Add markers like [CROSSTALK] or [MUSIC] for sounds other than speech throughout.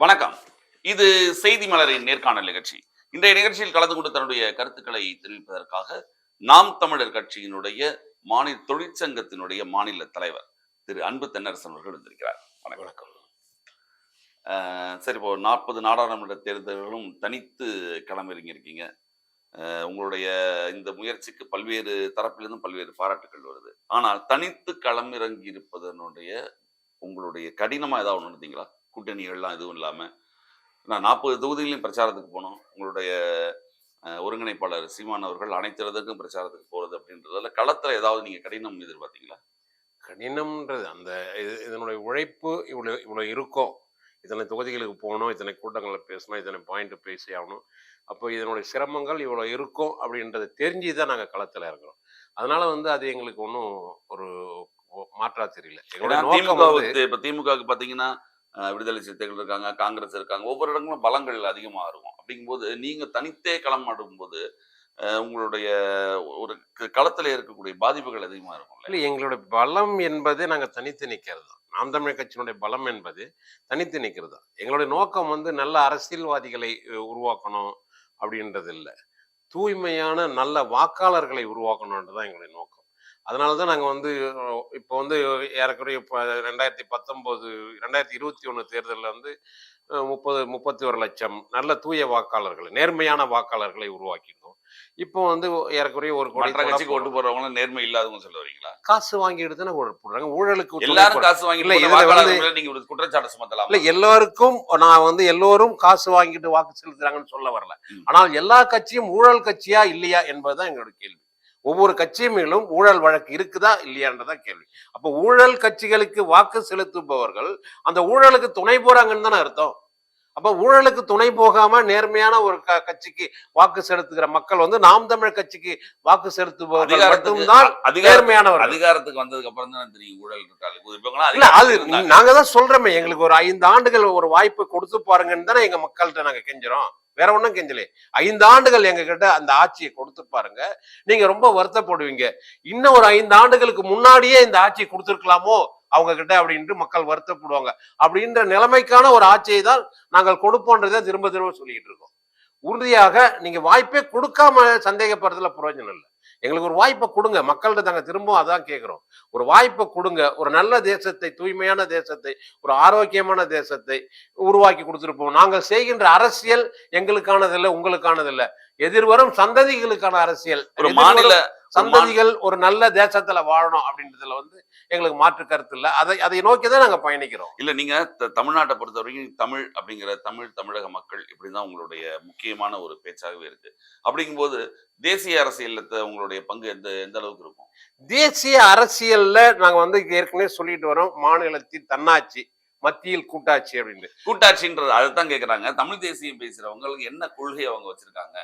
வணக்கம். இது செய்தி மலரின் நேர்காணல் நிகழ்ச்சி. இன்றைய நிகழ்ச்சியில் கலந்து கொண்டு தன்னுடைய கருத்துக்களை தெரிவிப்பதற்காக நாம் தமிழர் கட்சியினுடைய மாநில தொழிற்சங்கத்தினுடைய மாநில தலைவர் திரு அன்பு தென்னரசன் அவர்கள் இருந்திருக்கிறார் வணக்கம். சரி இப்போ நாற்பது நாடாளுமன்ற தேர்தல்களும் தனித்து களமிறங்கியிருக்கீங்க. அஹ் உங்களுடைய இந்த முயற்சிக்கு பல்வேறு தரப்பிலிருந்தும் பல்வேறு பாராட்டுகள் வருது. ஆனால் தனித்து களமிறங்கி இருப்பதனுடைய உங்களுடைய கடினமா ஏதாவது ஒன்று இருந்தீங்களா? கூட்டணிகள்லாம் எதுவும் இல்லாம நான் நாற்பது தொகுதிகளையும் பிரச்சாரத்துக்கு போனோம். உங்களுடைய ஒருங்கிணைப்பாளர் சீமான் அவர்கள் அனைத்து இடத்துக்கும் பிரச்சாரத்துக்கு போறது அப்படின்றதுல களத்துல ஏதாவது நீங்க கடினம் எதிர்பார்த்தீங்களா? கடினம்ன்றது அந்த இது இதனுடைய உழைப்பு இவ்வளோ இவ்வளோ இருக்கும். இத்தனை தொகுதிகளுக்கு போகணும் இத்தனை கூட்டங்களில் பேசணும் இத்தனை பாயிண்ட் பேசி ஆகணும். அப்போ இதனுடைய சிரமங்கள் இவ்வளோ இருக்கும் அப்படின்றத தெரிஞ்சு தான் நாங்கள் களத்தில் இருக்கிறோம் அதனால வந்து அது எங்களுக்கு ஒன்றும் ஒரு மாற்றா தெரியல. திமுகவுக்கு இப்ப திமுகவுக்கு பாத்தீங்கன்னா அஹ், விடுதலை சிறுத்தைகள் இருக்காங்க காங்கிரஸ் இருக்காங்க ஒவ்வொரு இடங்களும் பலங்கள் அதிகமாக இருக்கும். அப்படிங்கும்போது நீங்கள் தனித்தே களமாடும்போது உங்களுடைய ஒரு க- இருக்கக்கூடிய பாதிப்புகள் அதிகமாக இருக்கும் இல்லை எங்களுடைய பலம் என்பது நாங்கள் தனித்து நிற்கிறது தான் நாம் தமிழ் கட்சியினுடைய பலம் என்பது தனித்து நிற்கிறது தான் எங்களுடைய நோக்கம் வந்து நல்ல அரசியல்வாதிகளை உருவாக்கணும் அப்படின்றது இல்லை தூய்மையான நல்ல வாக்காளர்களை உருவாக்கணுன்றது தான் எங்களுடைய நோக்கம். அதனால தான் நாங்கள் வந்து இப்போ வந்து ஏறக்குறைய இப்போ ரெண்டாயிரத்தி பத்தொம்போது ரெண்டாயிரத்தி இருபத்தி ஒன்று தேர்தலில் வந்து முப்பது முப்பத்தி ஒரு லட்சம் நல்ல தூய வாக்காளர்களை நேர்மையான வாக்காளர்களை உருவாக்கியிருந்தோம் இப்போ வந்து ஏறக்குறைய ஒரு கோடி கட்சிக்கு. ஓட்டு போறவங்களும் நேர்மை இல்லாதவங்க சொல்ல வரீங்களா காசு வாங்கிட்டு தானே ஓட்டு போடுறாங்க ஊழலுக்கு எல்லாரும். காசு வாங்கி இல்ல, இதுல நீங்க குற்றச்சாட்டு சுமத்தலாம் இல்ல எல்லாருக்கும் நான் வந்து எல்லோரும் காசு வாங்கிட்டு வாக்கு செலுத்துறாங்கன்னு சொல்ல வரல. ஆனால் எல்லா கட்சியும் ஊழல் கட்சியா இல்லையா என்பதுதான் எங்களோட கேள்வி ஒவ்வொரு கட்சியும் மேலும் ஊழல் வழக்கு இருக்குதா இல்லையான்றதான் கேள்வி. அப்ப ஊழல் கட்சிகளுக்கு வாக்கு செலுத்துபவர்கள் அந்த ஊழலுக்கு துணை போறாங்கன்னு தானே அர்த்தம். அப்ப ஊழலுக்கு துணை போகாம நேர்மையான ஒரு க- கட்சிக்கு வாக்கு செலுத்துகிற மக்கள் வந்து நாம் தமிழ் கட்சிக்கு வாக்கு செலுத்துபவர்கள் மட்டும்தான் அதிகார நேர்மையானவர்கள். அதிகாரத்துக்கு வந்ததுக்கு அப்புறம் தான் தெரியும் ஊழல் இல்ல அது. நாங்க தான் சொல்றோமே எங்களுக்கு ஒரு ஐந்து ஆண்டுகள் ஒரு வாய்ப்பு கொடுத்து பாருங்கன்னு தானே எங்க மக்கள்கிட்ட நாங்க கெஞ்சுறோம். வேற ஒண்ணும் கெஞ்சலே. ஐந்து ஆண்டுகள் எங்க கிட்ட அந்த ஆட்சியை கொடுத்து பாருங்க. நீங்க ரொம்ப வருத்தப்படுவீங்க. இன்னும் ஒரு ஐந்து ஆண்டுகளுக்கு முன்னாடியே இந்த ஆட்சியை கொடுத்துருக்கலாமோ? அவங்க கிட்ட அப்படின்ட்டு மக்கள் வருத்தப்படுவாங்க. அப்படின்ற நிலைமைக்கான ஒரு ஆட்சியை தான் நாங்கள் கொடுப்போன்றதை திரும்ப திரும்ப சொல்லிட்டு இருக்கோம். உறுதியாக நீங்க வாய்ப்பே கொடுக்காம சந்தேகப்படுறதுல பிரயோஜனம் இல்லை. எங்களுக்கு ஒரு வாய்ப்பை கொடுங்க. மக்கள்கிட்ட நாங்கள் திரும்பவும் அதான் கேட்குறோம். ஒரு வாய்ப்பை கொடுங்க. ஒரு நல்ல தேசத்தை தூய்மையான தேசத்தை ஒரு ஆரோக்கியமான தேசத்தை உருவாக்கி கொடுத்துருப்போம் நாங்கள் செய்கின்ற அரசியல் எங்களுக்கானதில்லை உங்களுக்கானதில்லை. எதிர்வரும் சந்ததிகளுக்கான அரசியல் ஒரு மாநில சந்ததிகள் ஒரு நல்ல தேசத்துல வாழணும் அப்படின்றதுல வந்து எங்களுக்கு மாற்று கருத்து இல்லை. அதை அதை நோக்கி தான் நாங்க பயணிக்கிறோம். இல்ல நீங்க த- தமிழ்நாட்டை பொறுத்த வரைக்கும் தமிழ் அப்படிங்கிற தமிழ் தமிழக மக்கள் இப்படிதான் உங்களுடைய முக்கியமான ஒரு பேச்சாகவே இருக்கு. அப்படிங்கும்போது தேசிய அரசியல்ல உங்களுடைய பங்கு எந்த எந்த அளவுக்கு இருக்கும்? தேசிய அரசியல்ல நாங்க வந்து ஏற்கனவே சொல்லிட்டு வரோம் மாநிலத்தில் தன்னாட்சி மத்தியில் கூட்டாட்சி அப்படின்னு கூட்டாட்சின்றது அதுதான் கேக்குறாங்க. தமிழ் தேசியம் பேசுறவங்களுக்கு என்ன கொள்கை அவங்க வச்சிருக்காங்க?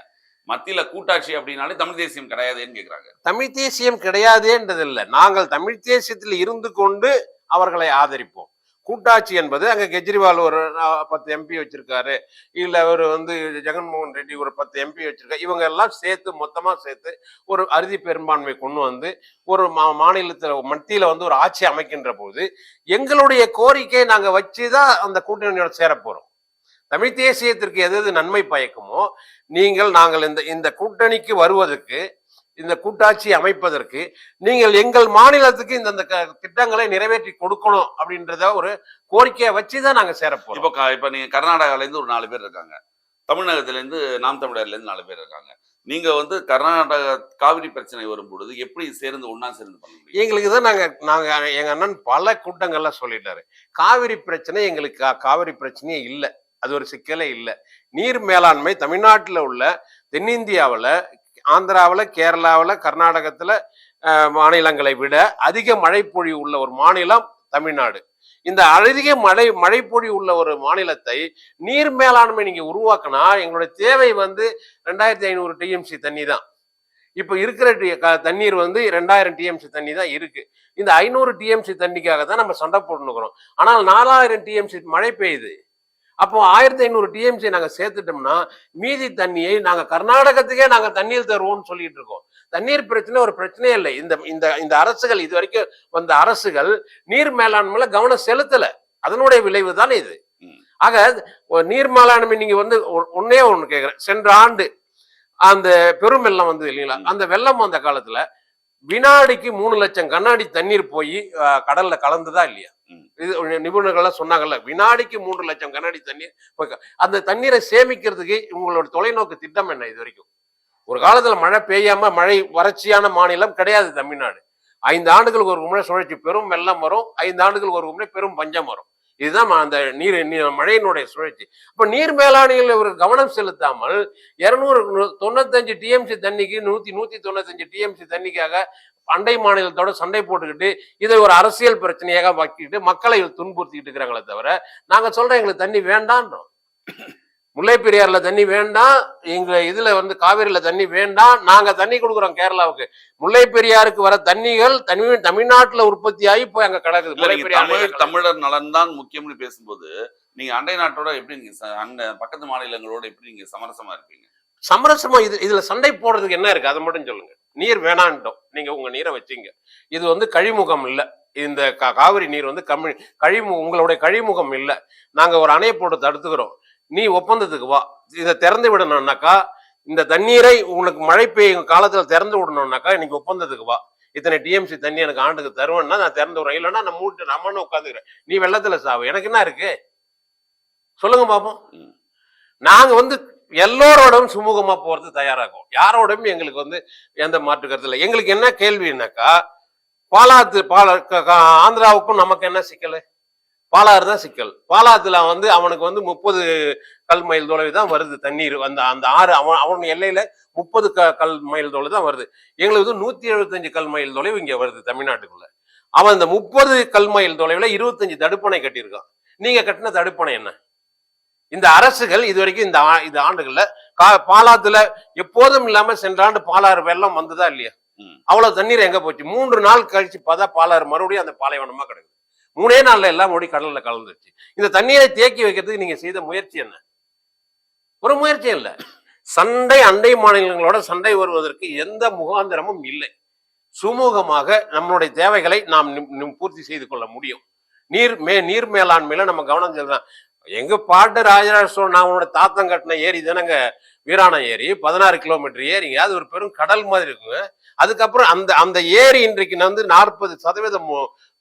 மத்தியில் கூட்டாட்சி அப்படின்னாலே தமிழ் தேசியம் கிடையாதுன்னு கேட்குறாங்க தமிழ் தேசியம் கிடையாதேன்றது இல்லை நாங்கள் தமிழ் தேசியத்தில் இருந்து கொண்டு அவர்களை ஆதரிப்போம். கூட்டாட்சி என்பது அங்கே கெஜ்ரிவால் ஒரு பத்து எம்பி வச்சிருக்காரு. இல்லை அவர் வந்து ஜெகன்மோகன் ரெட்டி ஒரு பத்து எம்பி வச்சிருக்காரு இவங்க எல்லாம் சேர்த்து மொத்தமாக சேர்த்து ஒரு அறுதி பெரும்பான்மை கொண்டு வந்து ஒரு மா மாநிலத்தில் மத்தியில் வந்து ஒரு ஆட்சி அமைக்கின்ற போது எங்களுடைய கோரிக்கையை நாங்கள் வச்சு தான் அந்த கூட்டணியோட சேரப்போகிறோம் தமிழ் தேசியத்திற்கு எது எது நன்மை பயக்குமோ நீங்கள் நாங்கள் இந்த இந்த கூட்டணிக்கு வருவதற்கு இந்த கூட்டாட்சி அமைப்பதற்கு நீங்கள் எங்கள் மாநிலத்துக்கு இந்த திட்டங்களை நிறைவேற்றி கொடுக்கணும் அப்படின்றத ஒரு கோரிக்கையை வச்சுதான் நாங்க சேர போறோம். இப்போ இப்ப நீங்க கர்நாடகால இருந்து ஒரு நாலு பேர் இருக்காங்க. தமிழகத்துல இருந்து நாம் தமிழர்ல இருந்து நாலு பேர் இருக்காங்க. நீங்க வந்து கர்நாடக காவிரி பிரச்சனை வரும் பொழுது எப்படி சேர்ந்து ஒண்ணா சேர்ந்து பண்ண முடியும்? எங்களுக்கு தான் நாங்க நாங்க எங்க அண்ணன் பல கூட்டங்கள்ல சொல்லிட்டாரு. காவிரி பிரச்சனை எங்களுக்கு காவிரி பிரச்சனையே இல்லை. அது ஒரு சிக்கலே இல்லை. நீர் மேலாண்மை தமிழ்நாட்டில் உள்ள தென்னிந்தியாவில் ஆந்திராவில் கேரளாவில் கர்நாடகத்தில் மாநிலங்களை விட அதிக மழைப்பொழிவு உள்ள ஒரு மாநிலம் தமிழ்நாடு. இந்த அதிக மழை மழைப்பொழிவு உள்ள ஒரு மாநிலத்தை நீர் மேலாண்மை நீங்கள் உருவாக்கினா எங்களுடைய தேவை வந்து ரெண்டாயிரத்தி ஐநூறு டிஎம்சி தண்ணி தான். இப்போ இருக்கிற டி- க- தண்ணீர் வந்து ரெண்டாயிரம் டிஎம்சி தண்ணி தான் இருக்கு. இந்த ஐநூறு டிஎம்சி தண்ணிக்காக தான் நம்ம சண்டை போட்டுக்கிறோம் ஆனால் நாலாயிரம் டிஎம்சி மழை பெய்யுது. அப்போ ஆயிரத்தி ஐநூறு டிஎம்சி நாங்க சேர்த்துட்டோம்னா மீதி தண்ணியை நாங்க கர்நாடகத்துக்கே நாங்க தண்ணீர் தருவோம்னு சொல்லிட்டு இருக்கோம். தண்ணீர் பிரச்சனை ஒரு பிரச்சனையே இல்லை. இந்த இந்த இந்த அரசுகள் இது வரைக்கும் வந்த அரசுகள் நீர் மேலாண்மையில கவனம் செலுத்தல. அதனுடைய விளைவு தான் இது. ஆக நீர் மேலாண்மை நீங்க வந்து ஒ- ஒண்ணே ஒண்ணு கேக்குறேன். சென்ற ஆண்டு அந்த பெரும் வெள்ளம் வந்தது இல்லைங்களா. அந்த வெள்ளம் வந்த காலத்துல வினாடிக்கு மூணு லட்சம் கண்ணாடி தண்ணீர் போய் கடல்ல கலந்துதா இல்லையா. இது நிபுணர்கள்லாம் சொன்னாங்கல்ல வினாடிக்கு மூன்று லட்சம் கண்ணாடி தண்ணீர் அந்த தண்ணீரை சேமிக்கிறதுக்கு உங்களோட தொலைநோக்கு திட்டம் என்ன இது வரைக்கும்? ஒரு காலத்துல மழை பெய்யாம மழை வறட்சியான மாநிலம் கிடையாது தமிழ்நாடு. ஐந்து ஆண்டுகளுக்கு ஒரு முறை சுழற்சி பெரும் வெள்ளம் வரும் ஐந்து ஆண்டுகளுக்கு ஒரு முறை பெரும் பஞ்சம் வரும். இதுதான் அந்த நீர் நீ- மழையினுடைய சுழற்சி. இப்போ நீர் மேலாண்மையில் ஒரு கவனம் செலுத்தாமல் இருநூறு தொண்ணூத்தஞ்சு டிஎம்சி தண்ணிக்கு நூத்தி நூத்தி தொண்ணூத்தஞ்சு டிஎம்சி தண்ணிக்காக அண்டை மாநிலத்தோட சண்டை போட்டுக்கிட்டு இதை ஒரு அரசியல் பிரச்சனையாக வாக்கிட்டு மக்களை துன்புறுத்திக்கிட்டு இருக்கிறாங்களே தவிர நாங்கள் சொல்றோம் எங்களுக்கு தண்ணி வேண்டான்றோம். முல்லை பெரியாறுல தண்ணி வேண்டாம் எங்க இதுல வந்து காவிரியில தண்ணி வேண்டாம் நாங்க தண்ணி கொடுக்குறோம் கேரளாவுக்கு. முல்லை பெரியாருக்கு வர தண்ணிகள் தமிழ் தமிழ்நாட்டுல உற்பத்தி ஆகி போய் அங்க கிடக்குது. தமிழ் தமிழர் நலன் தான் முக்கியம்னு பேசும்போது நீங்க அண்டை நாட்டோட எப்படி நீங்க அண்ட பக்கத்து மாநிலங்களோட எப்படி நீங்க சமரசமா இருப்பீங்க? சமரசமா இது இதுல சண்டை போடுறதுக்கு என்ன இருக்கு? அதை மட்டும் சொல்லுங்க. நீர் வேணான்ட்டோம். நீங்க உங்க நீரை வச்சீங்க. இது வந்து கழிமுகம் இல்ல. இந்த காவிரி நீர் வந்து கம்மி கழிமு உங்களுடைய கழிமுகம் இல்ல. நாங்க ஒரு அணையை போட்டு தடுத்துக்கிறோம். நீ ஒப்பந்தத்துக்கு வா. இதை திறந்து விடணும்னாக்கா இந்த தண்ணீரை உனக்கு மழை பெய்யும் காலத்துல திறந்து விடணும்னாக்கா இன்னைக்கு ஒப்பந்தத்துக்கு வா. இத்தனை டிஎம்சி தண்ணி எனக்கு ஆண்டுக்கு தருவேன்னா நான் திறந்து விடுறேன். இல்லைன்னா நான் மூட்டு நம்மன்னு உட்காந்துக்கிறேன். நீ வெள்ளத்துல சாவு. எனக்கு என்ன இருக்கு? சொல்லுங்க பாப்போம். நாங்க வந்து எல்லோரோடும் சுமூகமா போறது தயாராகும். யாரோடும் எங்களுக்கு வந்து எந்த மாற்று கருத்து இல்லை. எங்களுக்கு என்ன கேள்வினாக்கா பாலாத்து பால க- ஆந்திராவுக்கும் நமக்கு என்ன சிக்கல்? பாலாறு தான் சிக்கல். பாலாத்துல வந்து அவனுக்கு வந்து முப்பது கல் மைல் தொலைவு தான் வருது தண்ணீர். அந்த அந்த ஆறு அவன் அவன் எல்லையில முப்பது க கல் மைல் தொலைவு தான் வருது. எங்களுக்கு வந்து நூத்தி எழுபத்தஞ்சு கல் மைல் தொலைவு இங்க வருது தமிழ்நாட்டுக்குள்ள. அவன் இந்த முப்பது கல் மைல் தொலைவுல இருபத்தஞ்சு தடுப்பணை கட்டியிருக்கான். நீங்க கட்டின தடுப்பணை என்ன? இந்த அரசுகள் இது வரைக்கும் இந்த இந்த ஆண்டுகள்ல கா- பாலாத்துல எப்போதும் இல்லாம சென்ற ஆண்டு பாலாறு வெள்ளம் வந்ததா இல்லையா. அவ்வளவு தண்ணீர் எங்க போச்சு? மூன்று நாள் கழிச்சு பார்த்தா பாலாறு மறுபடியும் அந்த பாலைவனமா கிடக்குது. மூணே நாள்ல எல்லாம் ஓடி கடல்ல கலந்துருச்சு. இந்த தண்ணீரை தேக்கி வைக்கிறதுக்கு நீங்க செய்த முயற்சி என்ன? ஒரு முயற்சி இல்லை. சண்டை அண்டை மாநிலங்களோட சண்டை வருவதற்கு எந்த முகாந்திரமும் இல்லை. சுமூகமாக நம்மளுடைய தேவைகளை நாம் பூர்த்தி செய்து கொள்ள முடியும். நீர் மே நீர் மேலாண்மையில நம்ம கவனம் செலுத்தலாம். எங்க பாட்டு ராஜராஜ சோழன் நான் உன்னோட தாத்தம் கட்டின ஏரி தானங்க? வீராணம் ஏரி பதினாறு கிலோமீட்டர் ஏரிங்க அது ஒரு பெரும் கடல் மாதிரி இருக்குங்க. அதுக்கப்புறம் அந்த அந்த ஏரி இன்றைக்கு வந்து நாற்பது சதவீதம்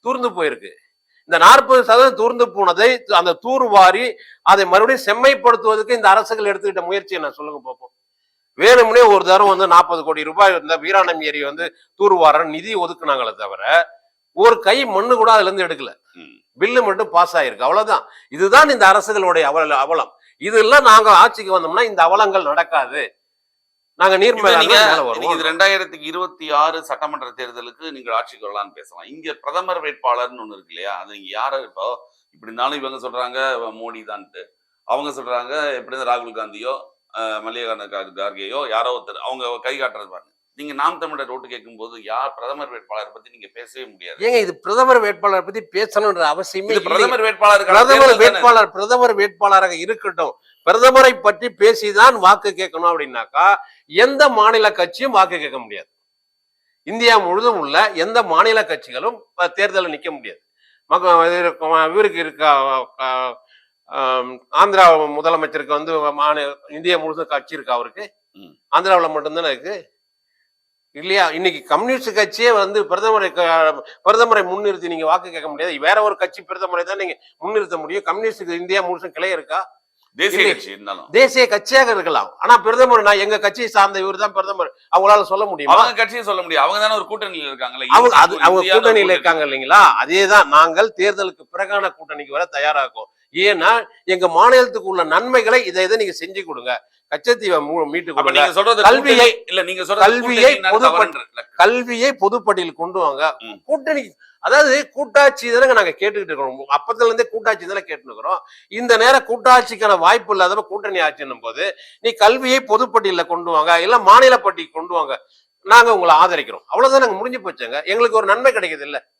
தூர்ந்து போயிருக்கு. இந்த நாற்பது சதவீதம் தூர்ந்து போனதை அந்த தூர்வாரி அதை மறுபடியும் செம்மைப்படுத்துவதற்கு இந்த அரசுகள் எடுத்துக்கிட்ட முயற்சியை நான் சொல்லுங்க பார்ப்போம். வேணும்னே ஒரு தரம் வந்து நாற்பது கோடி ரூபாய் இந்த வீராணம் ஏரி வந்து தூர்வார நிதி ஒதுக்குனாங்களே தவிர ஒரு கை மண்ணு கூட அதுல இருந்து எடுக்கல. பில்லு மட்டும் பாஸ் ஆயிருக்கு. அவ்வளவுதான். இதுதான் இந்த அரசுகளுடைய அவல அவலம். இதெல்லாம் நாங்க ஆட்சிக்கு வந்தோம்னா இந்த அவலங்கள் நடக்காது. நாங்க நீர் இது நீங்க நீங்க ரெண்டாயிரத்தி இருபத்தி ஆறு சட்டமன்ற தேர்தலுக்கு நீங்கள் ஆட்சிக்கு வரலாம்னு பேசலாம். இங்க பிரதமர் வேட்பாளர்னு ஒண்ணு இருக்கு இல்லையா? அது நீங்க யார இப்போ? இப்படி இருந்தாலும் இவங்க சொல்றாங்க மோடி தான்ட்டு அவங்க சொல்றாங்க எப்படி ராகுல் காந்தியோ மல்லிகார்ஜுன கார்- கார்கேயோ யாரோ ஒருத்தர் அவங்க கை காட்டுறது பாருங்க. நீங்க நாம் தமிழர் ஓட்டு கேட்கும்போது யார் பிரதமர் வேட்பாளர் பத்தி நீங்க பேசவே முடியாது. ஏங்க இது பிரதமர் வேட்பாளர் பத்தி பேசணுன்ற அவசியமே. பிரதமர் வேட்பாளர் பிரதமர் வேட்பாளர் பிரதமர் வேட்பாளராக இருக்கட்டும். பிரதமரை பற்றி பேசிதான் வாக்கு கேட்கணும் அப்படின்னாக்கா எந்த மாநில கட்சியும் வாக்கு கேட்க முடியாது. இந்தியா முழுதும் உள்ள எந்த மாநில கட்சிகளும் தேர்தல்ல நிக்க முடியாது. இவருக்கு இருக்கா ஆந்திரா முதலமைச்சருக்கு வந்து மாநில இந்தியா முழுதும் கட்சி இருக்கா அவருக்கு. ஆந்திராவில் மட்டும்தானே இருக்கு? இல்லையா? இன்னைக்கு கம்யூனிஸ்ட் கட்சியே வந்து பிரதமரை பிரதமரை முன்னிறுத்தி நீங்க வாக்கு கேட்க முடியாது. வேற ஒரு கட்சி பிரதமரை தான் நீங்க முன்னிறுத்த முடியும். கம்யூனிஸ்டுக்கு இந்தியா முழுசும் கிளை இருக்கா? தேசிய. கட்சி இருந்தாலும். தேசிய கட்சியாக இருக்கலாம். ஆனா பிரதமர் நான் எங்க கட்சியை சார்ந்த இவர் தான் பிரதமர். அவங்களால சொல்ல முடியுமா? அவங்க கட்சியும் சொல்ல முடியும். அவங்க தானே ஒரு கூட்டணியில் இருக்காங்களே அவங்க அது அவங்க கூட்டணியில. இருக்காங்க இல்லைங்களா? அதேதான் நாங்கள் தேர்தலுக்கு பிறகான கூட்டணிக்கு வர தயாராகும் ஏன்னா எங்க மாநிலத்துக்கு உள்ள நன்மைகளை இதை இதை நீங்க செஞ்சு கொடுங்க. கச்சத்தீவை மீட்டு கொடுங்க. சொல்றது கல்வியை- இல்ல நீங்க சொல்றது கல்வியை இல்ல, கல்வியை பொதுப்பட்டியல் கொண்டு வாங்க. கூட்டணி அதாவது கூட்டாட்சி தானே நாங்க கேட்டுக்கிட்டு இருக்கிறோம். அப்பத்துல இருந்தே கூட்டாட்சி தானே கேட்டுன்னு இருக்கிறோம். இந்த நேரம் கூட்டாட்சிக்கான வாய்ப்பு இல்லாதப்ப கூட்டணி ஆட்சின்னும் போது நீ கல்வியை பொதுப்பட்டியல கொண்டு வாங்க இல்ல மாநில பட்டி கொண்டு வாங்க. நாங்க உங்களை ஆதரிக்கிறோம். அவ்வளவுதான் நாங்க முடிஞ்சு போச்சுங்க. எங்களுக்கு ஒரு நன்மை கிடைக்குது இல்ல.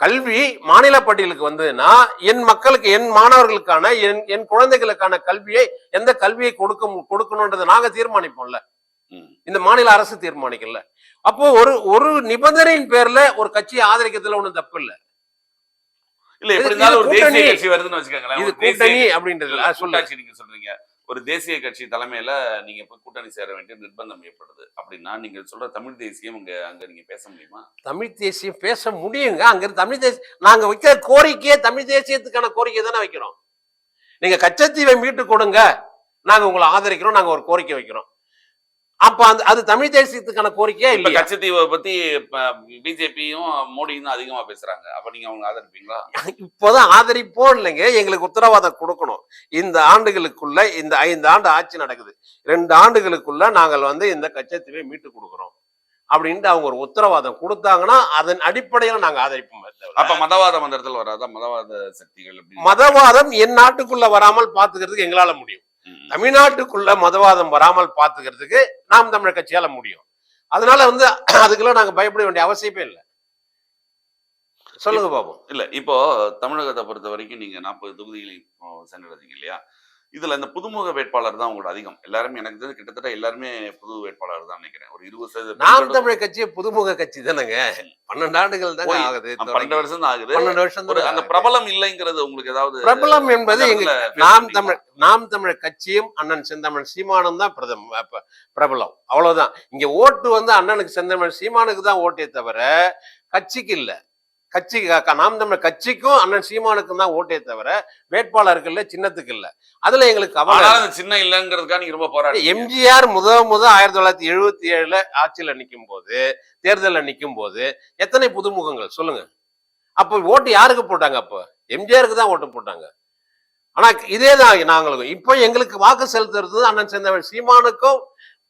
கல்வி மாநில பட்டியலுக்கு வந்ததுன்னா என் மக்களுக்கு என் மாணவர்களுக்கான என் என் குழந்தைகளுக்கான கல்வியை எந்த கல்வியை கொடுக்க கொடுக்கணுன்றதை நாங்க தீர்மானிப்போம்ல. இந்த மாநில அரசு தீர்மானிக்கல. அப்போ ஒரு ஒரு நிபந்தனையின் பேர்ல ஒரு கட்சியை ஆதரிக்கிறதுல ஒண்ணும் தப்பு இல்ல இல்ல எப்படி இருந்தாலும் ஒரு தேசிய. கட்சி வருதுன்னு வச்சுக்கோங்களேன். இது கூட்டணி அப்படின்றது. சொல்லுங்க. நீங்க சொல்றீங்க. ஒரு தேசிய கட்சி தலைமையில் நீங்கள் இப்போ கூட்டணி சேர வேண்டிய நிர்பந்தம் ஏற்படுது. அப்படின்னா நீங்கள் சொல்கிற தமிழ் தேசியம் இங்கே அங்கே நீங்கள் பேச முடியுமா? தமிழ் தேசியம் பேச முடியுங்க. அங்கே தமிழ் தேசிய நாங்கள் வைக்கிற கோரிக்கையே தமிழ் தேசியத்துக்கான கோரிக்கை தானே வைக்கிறோம். நீங்கள் கச்சத்தீவை மீட்டு கொடுங்க. நாங்கள் உங்களை ஆதரிக்கிறோம். நாங்கள் ஒரு கோரிக்கை வைக்கிறோம். அப்ப அந்த அது தமிழ் தேசியத்துக்கான கோரிக்கையா இப்ப இல்லையா? கச்சத்தீவை பத்தி பிஜேபியும் மோடியும் தான் அதிகமா பேசுறாங்க. அப்ப நீங்க அவங்க ஆதரிப்பீங்களா? இப்போதான் ஆதரிப்போம் இல்லைங்க எங்களுக்கு உத்தரவாதம் கொடுக்கணும். இந்த ஆண்டுகளுக்குள்ள இந்த ஐந்து ஆண்டு ஆட்சி நடக்குது. ரெண்டு ஆண்டுகளுக்குள்ள நாங்கள் வந்து இந்த கச்சத்தீவை மீட்டு கொடுக்குறோம். அப்படின்ட்டு அவங்க ஒரு உத்தரவாதம் கொடுத்தாங்கன்னா அதன் அடிப்படையில நாங்க ஆதரிப்போம். அப்ப மதவாதம் அந்த இடத்துல வராதா? மதவாத சக்திகள் மதவாதம் என் நாட்டுக்குள்ள வராமல் பாத்துக்கிறதுக்கு எங்களால முடியும். தமிழ்நாட்டுக்குள்ள மதவாதம் வராமல் பாத்துக்கிறதுக்கு நாம் தமிழர் கட்சியால முடியும். அதனால வந்து [CLEARS THROAT] அதுக்கெல்லாம் நாங்க பயப்பட வேண்டிய அவசியமே இல்லை. சொல்லுங்க பாப்போம் இல்ல இப்போ தமிழகத்தை பொறுத்த வரைக்கும் நீங்க நாற்பது தொகுதிகளையும் சென்றடைஞ்சீங்க இல்லையா? இதுல இந்த புதுமுக வேட்பாளர் தான் உங்களோட அதிகம். எல்லாருமே எனக்கு தெரிஞ்சு கிட்டத்தட்ட எல்லாருமே புது வேட்பாளர் தான் நினைக்கிறேன். ஒரு இருபது சதவீத நாம் தமிழர் கட்சி புதுமுக கட்சி தானேங்க. பன்னெண்டு ஆண்டுகள் போய், ஆகுது பன்னெண்டு வருஷம் தான் ஆகுது. பன்னெண்டு வருஷம் ஒரு தான் அந்த. பிரபலம் இல்லைங்கிறது உங்களுக்கு ஏதாவது பிரபலம் என்பது எங்க நாம்? தமிழ் நாம் தமிழர் கட்சியும் அண்ணன் செந்தமிழ் சீமானும் தான் பிரதம் பிரபலம். அவ்வளவுதான். இங்க ஓட்டு வந்து அண்ணனுக்கு செந்தமிழ் சீமானுக்கு தான் ஓட்டே தவிர கட்சிக்கு இல்ல. கட்சி நாம் தமிழர் கட்சிக்கும் அண்ணன் சீமானுக்கும் தான் ஓட்டே தவிர வேட்பாளருக்கு இல்ல சின்னத்துக்கு இல்ல. அதுல எங்களுக்கு கவலை சின்ன இல்லைங்கிறதுக்காக நீங்க ரொம்ப போராடி எம்ஜிஆர் முத முத ஆயிரத்தி தொள்ளாயிரத்தி எழுபத்தி ஏழுல ஆட்சியில நிக்கும் போது தேர்தலில் நிக்கும் போது எத்தனை புதுமுகங்கள் சொல்லுங்க. அப்ப ஓட்டு யாருக்கு போட்டாங்க அப்ப? எம்ஜிஆருக்கு தான் ஓட்டு போட்டாங்க. ஆனா இதே தான் நாங்களும் இப்போ எங்களுக்கு வாக்கு செலுத்துறது அண்ணன் சேர்ந்தவர் சீமானுக்கும்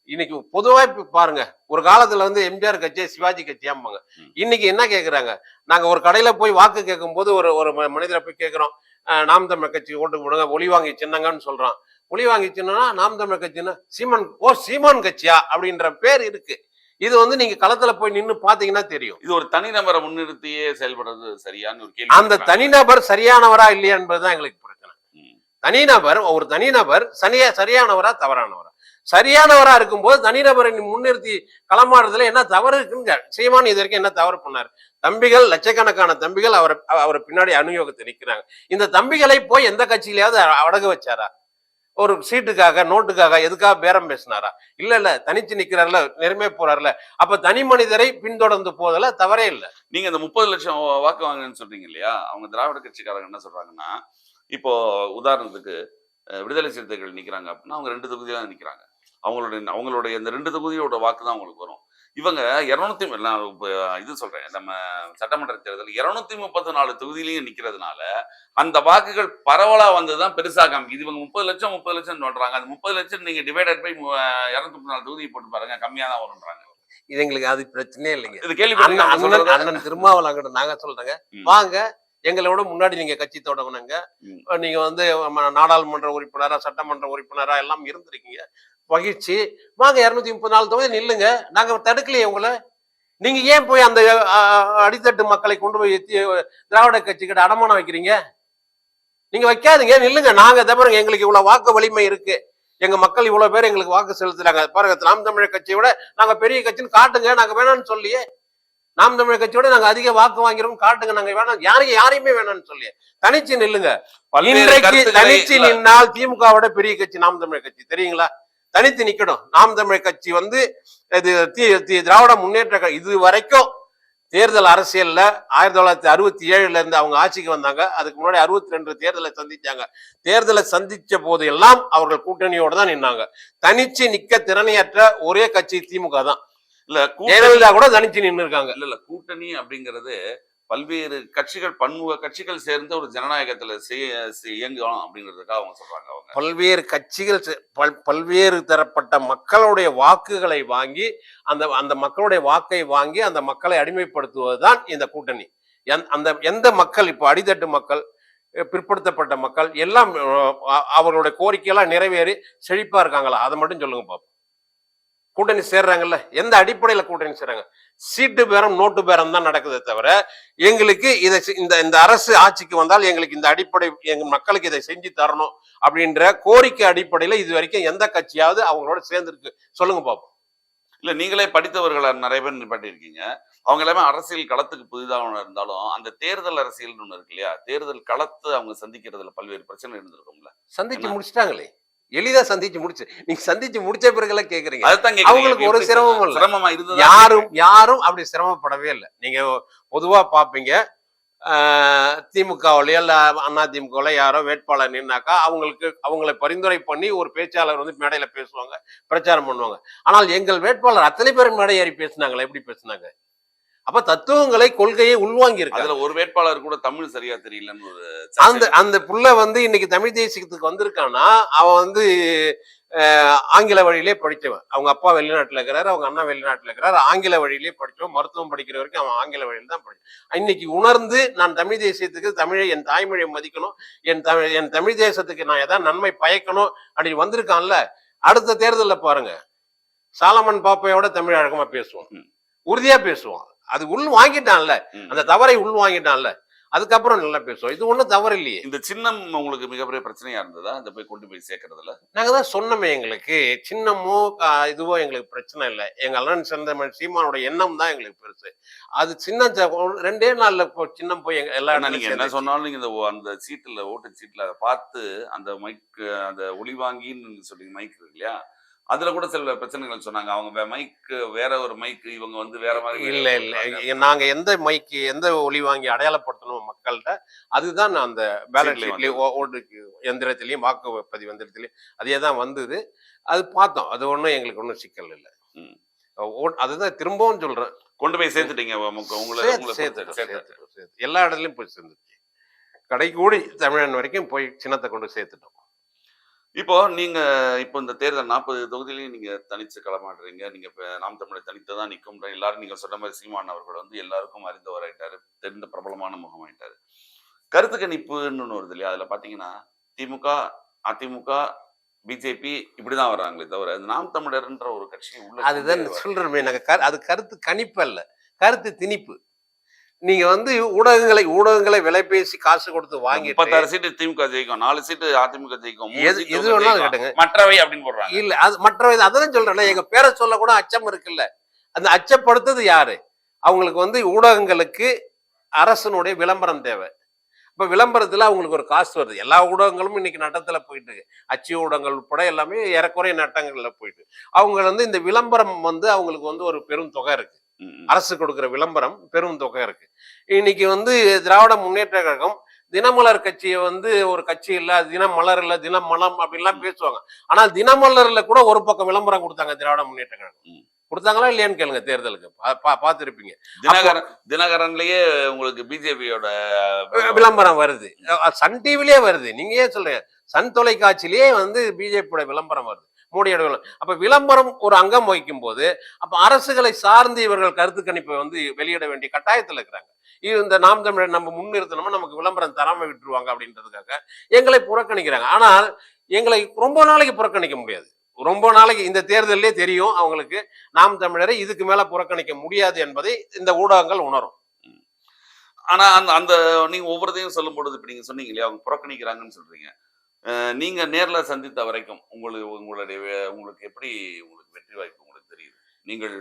இன்னைக்கு பொதுவா இப்ப பாருங்க ஒரு காலத்துல வந்து எம்ஜிஆர் கட்சி சிவாஜி கட்சியாம்பாங்க. இன்னைக்கு என்ன கேக்குறாங்க? நாங்க ஒரு கடையில போய் வாக்கு கேட்கும் போது ஒரு ஒரு மனிதரை போய் கேட்கிறோம் நாம் தமிழர் கட்சி ஓட்டு போடுங்க ஒளி வாங்கி சின்னங்கன்னு சொல்றான். ஒளி வாங்கி சின்னனா நாம் தமிழர் கட்சின்னா சீமான் ஓ சீமான் கட்சியா? அப்படின்ற பேர் இருக்கு. இது வந்து நீங்க களத்துல போய் நின்னு பாத்தீங்கன்னா தெரியும். இது ஒரு தனிநபரை முன்னிறுத்தியே செயல்படுறது சரியான்னு ஒரு கேள்வி அந்த. தனிநபர் சரியானவரா இல்லையா என்பதுதான் எங்களுக்கு பிரச்சனை. தனிநபர் ஒரு தனிநபர் சனியா சரியானவரா தவறானவரா? சரியானவரா இருக்கும்போது தனிநபரை முன்னிறுத்தி களமாடுறதுல என்ன தவறு இருக்குங்க? சீமான் இது வரைக்கும் என்ன தவறு பண்ணாரு? தம்பிகள் லட்சக்கணக்கான தம்பிகள் அவரை அவரை பின்னாடி அனுயோகத்தை நிற்கிறாங்க இந்த தம்பிகளை போய் எந்த கட்சியிலயாவது அடகு வச்சாரா? ஒரு சீட்டுக்காக நோட்டுக்காக எதுக்காக பேரம் பேசினாரா? இல்ல இல்ல தனிச்சு நிக்கிறாருல நெருமே போறாருல. அப்ப தனி மனிதரை பின்தொடர்ந்து போதல தவறே இல்லை. நீங்க இந்த முப்பது லட்சம் வாக்கு வாங்கினு சொல்றீங்க இல்லையா? அவங்க திராவிட கட்சிக்காரங்க என்ன சொல்றாங்கன்னா இப்போ உதாரணத்துக்கு விடுதலை சிறுத்தைகள் நிக்கிறாங்க அப்படின்னா அவங்க ரெண்டு தொகுதியில நிக்கிறாங்க. அவங்களுடைய அவங்களுடைய இந்த ரெண்டு தொகுதியோட வாக்கு தான் அவங்களுக்கு வரும். இவங்க இருநூத்தி நான் இது சொல்றேன் நம்ம சட்டமன்ற தேர்தல் இருநூத்தி முப்பத்தி நாலு தொகுதியிலையும் நிக்கிறதுனால அந்த வாக்குகள் பரவலா வந்ததுதான் பெருசா காமிக்குது. இவங்க முப்பது லட்சம் முப்பது லட்சம் சொல்றாங்க. அந்த முப்பது லட்சம் நீங்க டிவைடட் பை இருநூத்தி முப்பத்தி நாலு தொகுதி போட்டு பாருங்க கம்மியா தான் வரும்ன்றாங்க இது எங்களுக்கு அது பிரச்சனையே இல்லைங்க. இது கேள்வி அண்ணன் அண்ணன் திருமாவளவன் நாங்க சொல்றேங்க. வாங்க எங்களோட முன்னாடி நீங்க கட்சி தொடங்குனங்க. நீங்க வந்து நாடாளுமன்ற உறுப்பினரா சட்டமன்ற உறுப்பினரா எல்லாம் இருந்திருக்கீங்க. மகிழ்ச்சி. வாங்க இருநூத்தி முப்பது நாலு தொகுதி நில்லுங்க. நாங்க தடுக்கலையே உங்களை. நீங்க ஏன் போய் அந்த அடித்தட்டு மக்களை கொண்டு போய் திராவிட கட்சி கிட்ட அடமானம் வைக்கிறீங்க? நீங்க வைக்காதீங்க நில்லுங்க. நாங்க தவிர எங்களுக்கு இவ்வளவு வாக்கு வலிமை இருக்கு. எங்க மக்கள் இவ்வளவு பேர் எங்களுக்கு வாக்கு செலுத்துறாங்க. பாருங்க நாம் தமிழர் கட்சியை விட நாங்க பெரிய கட்சின்னு காட்டுங்க. நாங்க வேணாம்னு சொல்லியே. நாம் தமிழர் கட்சியோட நாங்க அதிக வாக்கு வாங்கிறோம் காட்டுங்க. நாங்க வேணாம். யாரையும் யாரையுமே வேணாம்னு சொல்லி தனிச்சு நில்லுங்க. இன்றைக்கு தனிச்சு நின்னால் திமுகவோட பெரிய கட்சி நாம் தமிழர் கட்சி. தெரியுங்களா? தனித்து நிக்கணும். நாம் தமிழர் கட்சி வந்து திராவிட முன்னேற்ற இது வரைக்கும் தேர்தல் அரசியல்ல ஆயிரத்தி தொள்ளாயிரத்தி அறுபத்தி ஏழுல இருந்து அவங்க ஆட்சிக்கு வந்தாங்க. அதுக்கு முன்னாடி அறுபத்தி ரெண்டு தேர்தலை சந்திச்சாங்க. தேர்தலை சந்திச்ச போது எல்லாம் அவர்கள் கூட்டணியோட தான் நின்னாங்க. தனிச்சு நிக்க திறனையற்ற ஒரே கட்சி திமுக தான். இல்ல ஜெயலலிதா கூட தனிச்சு நின்னு இருக்காங்க இல்ல இல்ல கூட்டணி அப்படிங்கிறது பல்வேறு கட்சிகள் பன்முக கட்சிகள் சேர்ந்து ஒரு ஜனநாயகத்தில் செய்ய- இயங்கணும் அப்படிங்கிறதுக்காக அவங்க சொல்றாங்க அவங்க. பல்வேறு கட்சிகள் செ- பல் பல்வேறு தரப்பட்ட மக்களுடைய வாக்குகளை வாங்கி அந்த அந்த மக்களுடைய வாக்கை வாங்கி அந்த மக்களை அடிமைப்படுத்துவது தான் இந்த கூட்டணி. எந்- அந்த எந்த மக்கள் இப்போ அடித்தட்டு மக்கள் பிற்படுத்தப்பட்ட மக்கள் எல்லாம் அவர்களுடைய கோரிக்கையெல்லாம் நிறைவேறி செழிப்பாக இருக்காங்களா? அதை மட்டும் சொல்லுங்க பாப்போம் கூட்டணி சேர்றாங்கல்ல? எந்த அடிப்படையில கூட்டணி சேர்றாங்க? சீட்டு பேரம் நோட்டு பேரம் தான் நடக்குதே தவிர எங்களுக்கு இதை இந்த இந்த அரசு ஆட்சிக்கு வந்தால் எங்களுக்கு இந்த அடிப்படை எங்க மக்களுக்கு இதை செஞ்சு தரணும் அப்படின்ற கோரிக்கை அடிப்படையில இது வரைக்கும் எந்த கட்சியாவது அவங்களோட சேர்ந்துருக்கு. சொல்லுங்க பாப்போம். இல்ல நீங்களே படித்தவர்களை நிறைய பேர் நிப்பாட்டியிருக்கீங்க. அவங்க எல்லாமே அரசியல் களத்துக்கு புதிதாக இருந்தாலும் அந்த தேர்தல் அரசியல்னு ஒண்ணு இருக்கு இல்லையா? தேர்தல் களத்தை அவங்க சந்திக்கிறதுல பல்வேறு பிரச்சனை இருந்திருக்கும்ல. சந்திச்சு? முடிச்சிட்டாங்களே? எளிதா சந்திச்சு முடிச்சு. நீங்க சந்திச்சு முடிச்ச பிறகுலாம் கேக்குறீங்க. அதுதான் கேக்குறேன். அவங்களுக்கு ஒரு இல்ல. சிரமமா இருந்ததா? யாரும் யாரும் அப்படி சிரமப்படவே இல்லை. நீங்க பொதுவா பாப்பீங்க திமுகவிலயோ இல்ல அண்ணா திமுகவில யாரோ வேட்பாளர் நின்னாக்கா அவங்களுக்கு அவங்களை பரிந்துரை பண்ணி ஒரு பேச்சாளர் வந்து மேடையில பேசுவாங்க பிரச்சாரம் பண்ணுவாங்க. ஆனால் எங்கள் வேட்பாளர் அத்தனை பேரும் மேடை ஏறி பேசினாங்களே? எப்படி பேசினாங்க? அப்ப தத்துவங்களை கொள்கையை உள்வாங்கி இருக்காங்க அதுல ஒரு வேட்பாளர் கூட தமிழ் சரியா தெரியலன்னு ஒரு அந்த. அந்த புள்ள வந்து இன்னைக்கு தமிழ் தேசியத்துக்கு வந்திருக்கான்னா அவன் வந்து ஆங்கில வழியிலே படிச்சவன் அவங்க அப்பா வெளிநாட்டுல இருக்கிறாரு அவங்க அண்ணா வெளிநாட்டுல இருக்கிறாரு ஆங்கில வழியிலே படிச்சவன் மருத்துவம் படிக்கிற வரைக்கும் அவன் ஆங்கில வழியில தான் படிச்சான் இன்னைக்கு உணர்ந்து நான் தமிழ் தேசியத்துக்கு தமிழை என் தாய்மொழியை மதிக்கணும் என் தமிழ் என் தமிழ் தேசத்துக்கு நான் ஏதாவது நன்மை பயக்கணும் அப்படின்னு வந்திருக்கான்ல அடுத்த தேர்தலில் பாருங்க சாலமன் பாப்பையோட தமிழ் அழகமா பேசுவான். ம். உறுதியா பேசுவான். அது உள் வாங்கிட்டான்ல. அந்த தவறை உள் வாங்கிட்டான்ல. அதுக்கப்புறம் நல்லா பேசுவோம். இது ஒண்ணும் தவறு இல்லையே இந்த சின்னம் உங்களுக்கு மிகப்பெரிய பிரச்சனையா இருந்ததா? இந்த போய் கொண்டு போய் சேர்க்கறதுல? நாங்க தான் சொன்னோமே எங்களுக்கு. சின்னமோ இதுவோ எங்களுக்கு பிரச்சனை இல்லை. எங்க அண்ணன் செந்தமன் சீமானோட எண்ணம் தான் எங்களுக்கு பெருசு. அது சின்னம் ச- ஒரு ரெண்டே நாள்ல சின்னம் போய் எங்க எல்லா ஆனா இடத்துலயும் நீங்க என்ன. சொன்னாலும் நீங்க இந்த அந்த சீட்டுல ஓட்டு அதை பார்த்து அந்த மைக் அந்த ஒளி வாங்கின்னு சொல்லி மைக் இருக்கு இல்லையா? அதுல கூட சில பிரச்சனைகள் சொன்னாங்க. அவங்க மைக் வேற ஒரு மைக் இவங்க வந்து வேற மாதிரி இல்ல இல்ல. நாங்க எந்த மைக்கு எந்த ஒளி வாங்கி அடையாளப்படுத்தணும் மக்கள்கிட்ட அதுதான் நான் அந்த பேலட் சீட்லயே ஷீட்லயும் ஓட்டு எந்திரத்திலயும் வாக்குப்பதிவு எந்திரத்திலயும் அதே தான் வந்தது. அது பார்த்தோம். அது ஒண்ணும் எங்களுக்கு ஒன்றும் சிக்கல் இல்லை. அதுதான் திரும்பவும் சொல்றேன். கொண்டு போய் சேர்த்துட்டீங்க உங்க- உங்களை சேர்த்து. எல்லா இடத்துலயும் போய் சேர்ந்துச்சு கடைக்கூடி தமிழன் வரைக்கும் போய் சின்னத்தை கொண்டு சேர்த்துட்டோம். இப்போ நீங்க இப்போ இந்த தேர்தல் நாற்பது தொகுதியிலையும் நீங்க தனிச்சு களமாடுறீங்க. நீங்க இப்ப நாம் தமிழர் தனித்து தான் நிற்கும் எல்லாரும் நீங்க சொன்ன மாதிரி சீமான் அவர்கள் வந்து எல்லாருக்கும் அறிந்தவராயிட்டாரு. தெரிந்த பிரபலமான முகமாயிட்டாரு. கருத்து கணிப்புன்னு வருது இல்லையா? அதுல பாத்தீங்கன்னா திமுக அதிமுக பிஜேபி இப்படிதான் வர்றாங்களே தவிர இந்த நாம் தமிழர்ன்ற ஒரு கட்சி உள்ள அதுதான் சொல்றோமே நாங்க அது கருத்து கணிப்பு அல்ல. கருத்து திணிப்பு. நீங்க வந்து ஊடகங்களை ஊடகங்களை விலை பேசி காசு கொடுத்து வாங்கிட்டு முப்பத்தாறு சீட்டு திமுக ஜெயிக்கும் நாலு சீட்டு அதிமுக ஜெயிக்கும் எது எது வேணாலும். கேட்டுங்க மற்றவை அப்படின்னு போடுறாங்க. இல்ல அது மற்ற அதான் சொல்றேன்ல எங்க பேரை சொல்ல கூட அச்சம் இருக்குல்ல. அந்த அச்சப்படுத்தது யாரு? அவங்களுக்கு வந்து ஊடகங்களுக்கு அரசனுடைய விளம்பரம் தேவை. இப்ப விளம்பரத்துல அவங்களுக்கு ஒரு காசு வருது. எல்லா ஊடகங்களும் இன்னைக்கு நட்டத்துல போயிட்டு இருக்கு. அச்சு ஊடகங்கள் உட்பட எல்லாமே ஏறக்குறைய நட்டங்கள்ல போயிட்டு அவங்க வந்து இந்த விளம்பரம் வந்து அவங்களுக்கு வந்து ஒரு பெரும் தொகை இருக்கு. அரசு கொடுக்கிற விளம்பரம் பெரும் தொகை இருக்கு. இன்னைக்கு வந்து திராவிட முன்னேற்ற கழகம் தினமலர் கட்சியை வந்து ஒரு கட்சி இல்ல தினமலர் இல்ல தினமலம் அப்படின்லாம் பேசுவாங்க. ஆனா தினமலர்ல கூட ஒரு பக்கம் விளம்பரம் கொடுத்தாங்க திராவிட முன்னேற்ற கழகம். கொடுத்தாங்களா இல்லையான்னு கேளுங்க தேர்தலுக்கு. பார்த்திருப்பீங்க. தினகரன் தினகரன்லயே உங்களுக்கு பிஜேபியோட விளம்பரம் வருது. சன் டிவிலேயே வருது. நீங்க ஏன் சொல்றீங்க? சன் தொலைக்காட்சியிலேயே வந்து பிஜேபியோட விளம்பரம் வருது. மூடி விளம்பரம் அப்ப விளம்பரம் ஒரு அங்கம் வகிக்கும் போது அப்ப அரசுகளை சார்ந்து இவர்கள் கருத்து கணிப்பை வந்து வெளியிட வேண்டிய கட்டாயத்தில் இருக்கிறாங்க. இது இந்த நாம் தமிழர் நம்ம முன்னிறுத்தணுமா நமக்கு விளம்பரம் தராம விட்டுருவாங்க அப்படின்றதுக்காக எங்களை புறக்கணிக்கிறாங்க. ஆனால் எங்களை ரொம்ப நாளைக்கு புறக்கணிக்க முடியாது. ரொம்ப நாளைக்கு இந்த தேர்தலே தெரியும் அவங்களுக்கு நாம் தமிழரை இதுக்கு மேல புறக்கணிக்க முடியாது என்பதை இந்த ஊடகங்கள் உணரும். ஆனா அந்த அந்த நீங்க ஒவ்வொருத்தையும் சொல்லும் பொழுது இப்ப நீங்க சொன்னீங்க இல்லையா அவங்க புறக்கணிக்கிறாங்கன்னு சொல்றீங்க. நீங்க நேர்ல சந்தித்த வரைக்கும் உங்களுக்கு உங்களுடைய உங்களுக்கு எப்படி உங்களுக்கு வெற்றி வாய்ப்பு உங்களுக்கு தெரியுது? நீங்கள்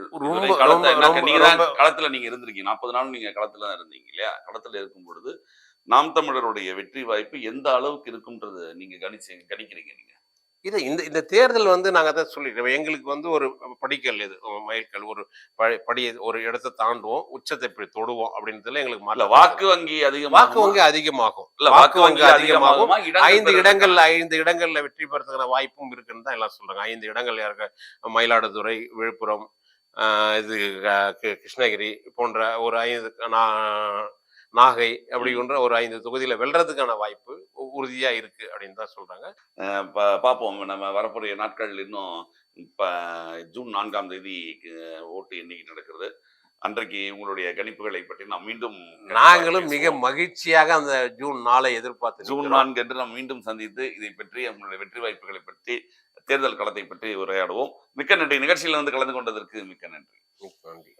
களத்துல நீங்க இருந்திருக்கீங்க. நாற்பது நாள் நீங்க களத்துல தான் இருந்தீங்க இல்லையா? களத்துல இருக்கும் பொழுது நாம் தமிழருடைய வெற்றி வாய்ப்பு எந்த அளவுக்கு இருக்கும்ன்றது நீங்க கணிச்சு கணிக்கிறீங்க நீங்க? இது இந்த இந்த தேர்தல் வந்து நாங்க தான் சொல்லிக்கிறோம் எங்களுக்கு வந்து ஒரு படிக்கல் இது ஒரு மைல்கல் ஒரு படி- ஒரு இடத்தை தாண்டுவோம் உச்சத்தை இப்படி தொடுவோம் அப்படின்றதுல எங்களுக்கு மாற்றம் வாக்கு வங்கி அதிகமாக வாக்கு வங்கி அதிகமாகும். இல்ல வாக்கு வங்கி அதிகமாகும். ஐந்து இடங்கள்ல ஐந்து இடங்கள்ல வெற்றி பெறதுக்கான வாய்ப்பும் இருக்குன்னு தான் எல்லாம் சொல்றாங்க. ஐந்து இடங்கள் யாருக்கு மயிலாடுதுறை விழுப்புரம் ஆஹ் இது கிருஷ்ணகிரி போன்ற ஒரு ஐந்து நா- நாகை அப்படின்ற ஒரு ஐந்து தொகுதியில வெல்றதுக்கான வாய்ப்பு உறுதியா இருக்கு அப்படின்னு தான் சொல்றாங்க. பார்ப்போம் நம்ம வரக்கூடிய நாட்கள் இன்னும் இப்ப ஜூன் நான்காம் தேதி ஓட்டு எண்ணிக்கை நடக்கிறது. அன்றைக்கு உங்களுடைய கணிப்புகளை பற்றி நாம் மீண்டும் நாங்களும் மிக. மகிழ்ச்சியாக அந்த ஜூன் நாளை எதிர்பார்த்து ஜூன். நான்கு என்று நாம் மீண்டும் சந்தித்து இதை பற்றி நம்மளுடைய வெற்றி வாய்ப்புகளை பற்றி தேர்தல் களத்தை பற்றி உரையாடுவோம். மிக்க நன்றி. நிகழ்ச்சியில் வந்து கலந்து கொண்டதற்கு மிக்க நன்றி. நன்றி.